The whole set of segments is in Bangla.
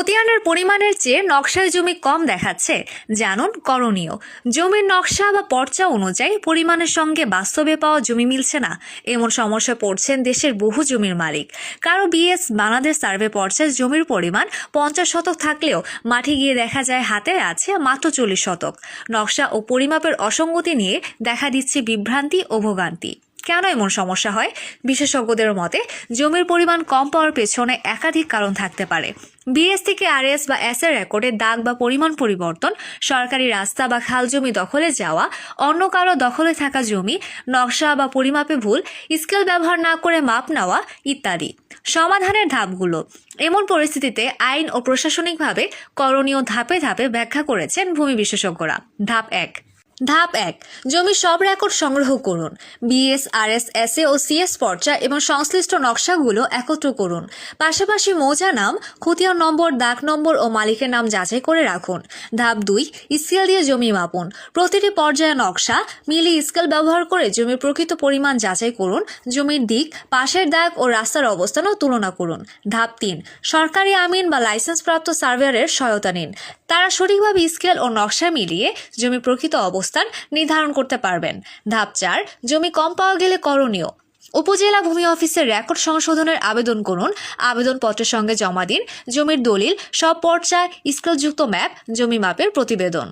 খতিয়ানের পরিমাণের চেয়ে নকশায় জমি কম দেখাচ্ছে, জানুন করণীয়। জমির নকশা বা পর্চা অনুযায়ী পরিমাণের সঙ্গে বাস্তবে পাওয়া জমি মিলছে না। এমন সমস্যা পড়ছেন দেশের বহু জমির মালিক। কারও বিএস বাংলাদেশ সার্ভে পর্চায় জমির পরিমাণ পঞ্চাশ শতক থাকলেও মাঠে গিয়ে দেখা যায় হাতে আছে মাত্র চল্লিশ শতক। নকশা ও পরিমাপের অসঙ্গতি নিয়ে দেখা দিচ্ছে বিভ্রান্তি ও ভোগান্তি। কেন এমন সমস্যা হয়? বিশেষজ্ঞদের মতে, জমির পরিমাণ কম পাওয়ার পেছনে একাধিক কারণ থাকতে পারে। বিএস থেকে আরএস বা এস এর রেকর্ডে দাগ বা পরিমাণ পরিবর্তন, সরকারি রাস্তা বা খাল জমি দখলে যাওয়া, অন্য কারও দখলে থাকা জমি, নকশা বা পরিমাপে ভুল, স্কেল ব্যবহার না করে মাপ নেওয়া ইত্যাদি। সমাধানের ধাপগুলো। এমন পরিস্থিতিতে আইন ও প্রশাসনিকভাবে করণীয় ধাপে ধাপে ব্যাখ্যা করেছেন ভূমি বিশেষজ্ঞরা। ধাপ এক। ধাপ এক জমির সব রেকর্ড সংগ্রহ করুন। বিএস আরএস এসএ ও সিএস পর্চা এবং সংশ্লিষ্ট নকশাগুলো একত্র করুন। পাশাপাশি মৌজা নাম, খতিয়ান নম্বর, দাগ নম্বর ও মালিকের নাম যাচাই করে রাখুন। ধাপ দুই স্কেল দিয়ে জমি মাপুন। প্রতিটি পর্যায়ে নকশা, মিলি স্কেল ব্যবহার করে জমির প্রকৃত পরিমাণ যাচাই করুন। জমির দিক, পাশের দাগ ও রাস্তার অবস্থানও তুলনা করুন। ধাপ তিন, সরকারি আমিন বা লাইসেন্সপ্রাপ্ত সার্ভেয়ারের সহায়তা নিন। তারা সঠিকভাবে স্কেল ও নকশা মিলিয়ে জমির প্রকৃত অবস্থান নির্ধারণ করতে পারবেন। ধাপ চার, জমি কম পাওয়া গেলে করণীয়। উপজেলা ভূমি অফিসের রেকর্ড সংশোধনের আবেদন করুন। আবেদনপত্রের সঙ্গে জমা দিন। জমির দলিল, সব পর্চা, স্কেলযুক্ত ম্যাপ, জমি মাপের প্রতিবেদন।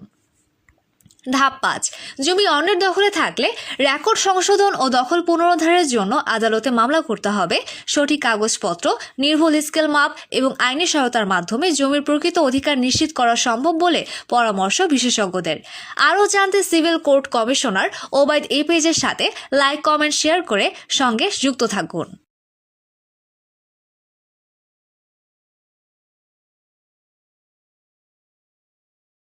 ধাপ পাঁচ। জমি অন্যের দখলে থাকলে রেকর্ড সংশোধন ও দখল পুনরুদ্ধারের জন্য আদালতে মামলা করতে হবে। সঠিক কাগজপত্র, নির্ভুল স্কেল মাপ এবং আইনি সহায়তার মাধ্যমে জমির প্রকৃত অধিকার নিশ্চিত করা সম্ভব বলে পরামর্শ বিশেষজ্ঞদের। আরও জানতে সিভিল কোর্ট কমিশনার ওবায়দ এ পেজের সাথে লাইক, কমেন্ট, শেয়ার করে সঙ্গে যুক্ত থাকুন।